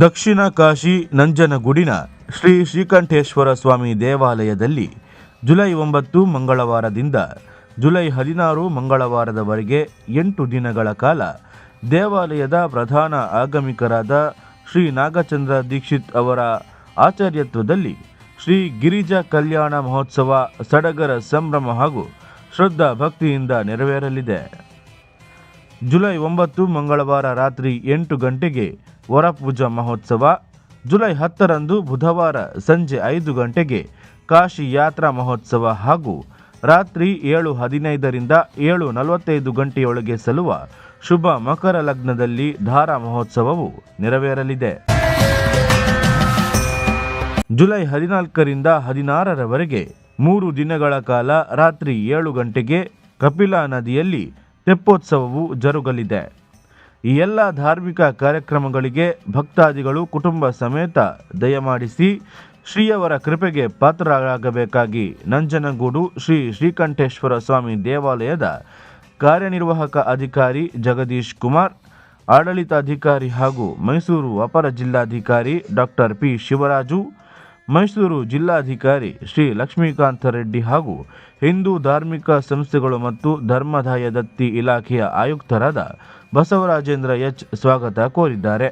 ದಕ್ಷಿಣ ಕಾಶಿ ನಂಜನಗೂಡಿನ ಶ್ರೀ ಶ್ರೀಕಂಠೇಶ್ವರ ಸ್ವಾಮಿ ದೇವಾಲಯದಲ್ಲಿ ಜುಲೈ ಒಂಬತ್ತು ಮಂಗಳವಾರದಿಂದ ಜುಲೈ ಹದಿನಾರು ಮಂಗಳವಾರದವರೆಗೆ ಎಂಟು ದಿನಗಳ ಕಾಲ ದೇವಾಲಯದ ಪ್ರಧಾನ ಆಗಮಿಕರಾದ ಶ್ರೀ ನಾಗಚಂದ್ರ ದೀಕ್ಷಿತ್ ಅವರ ಆಚಾರ್ಯತ್ವದಲ್ಲಿ ಶ್ರೀ ಗಿರಿಜಾ ಕಲ್ಯಾಣ ಮಹೋತ್ಸವ ಸಡಗರ ಸಂಭ್ರಮ ಹಾಗೂ ಶ್ರದ್ಧಾ ಭಕ್ತಿಯಿಂದ ನೆರವೇರಲಿದೆ. ಜುಲೈ ಒಂಬತ್ತು ಮಂಗಳವಾರ ರಾತ್ರಿ ಎಂಟು ಗಂಟೆಗೆ ವರಪೂಜಾ ಮಹೋತ್ಸವ ಜುಲೈ ಹತ್ತರಂದು ಬುಧವಾರ ಸಂಜೆ ಐದು ಗಂಟೆಗೆ ಕಾಶಿ ಯಾತ್ರಾ ಮಹೋತ್ಸವ ಹಾಗೂ ರಾತ್ರಿ ಏಳು ಹದಿನೈದರಿಂದ ಏಳು ನಲವತ್ತೈದು ಗಂಟೆಯೊಳಗೆ ಸಲ್ಲುವ ಶುಭ ಮಕರ ಲಗ್ನದಲ್ಲಿ ಧಾರಾ ಮಹೋತ್ಸವವು ನೆರವೇರಲಿದೆ. ಜುಲೈ ಹದಿನಾಲ್ಕರಿಂದ ಹದಿನಾರರವರೆಗೆ ಮೂರು ದಿನಗಳ ಕಾಲ ರಾತ್ರಿ ಏಳು ಗಂಟೆಗೆ ಕಪಿಲಾ ನದಿಯಲ್ಲಿ ತೆಪ್ಪೋತ್ಸವವು ಜರುಗಲಿದೆ. ಈ ಎಲ್ಲ ಧಾರ್ಮಿಕ ಕಾರ್ಯಕ್ರಮಗಳಿಗೆ ಭಕ್ತಾದಿಗಳು ಕುಟುಂಬ ಸಮೇತ ದಯಮಾಡಿಸಿ ಶ್ರೀಯವರ ಕೃಪೆಗೆ ಪಾತ್ರರಾಗಬೇಕಾಗಿ ನಂಜನಗೂಡು ಶ್ರೀ ಶ್ರೀಕಂಠೇಶ್ವರ ಸ್ವಾಮಿ ದೇವಾಲಯದ ಕಾರ್ಯನಿರ್ವಾಹಕ ಅಧಿಕಾರಿ ಜಗದೀಶ್ ಕುಮಾರ್, ಆಡಳಿತಾಧಿಕಾರಿ ಹಾಗೂ ಮೈಸೂರು ಅಪರ ಜಿಲ್ಲಾಧಿಕಾರಿ ಡಾಕ್ಟರ್ ಪಿ ಶಿವರಾಜು ಮೈಸೂರು ಜಿಲ್ಲಾಧಿಕಾರಿ ಶ್ರೀ ಲಕ್ಷ್ಮೀಕಾಂತ ರೆಡ್ಡಿ ಹಾಗೂ ಹಿಂದೂ ಧಾರ್ಮಿಕ ಸಂಸ್ಥೆಗಳು ಮತ್ತು ಧರ್ಮದಾಯ ದತ್ತಿ ಇಲಾಖೆಯ ಆಯುಕ್ತರಾದ ಬಸವರಾಜೇಂದ್ರ ಎಚ್ ಸ್ವಾಗತ ಕೋರಿದ್ದಾರೆ.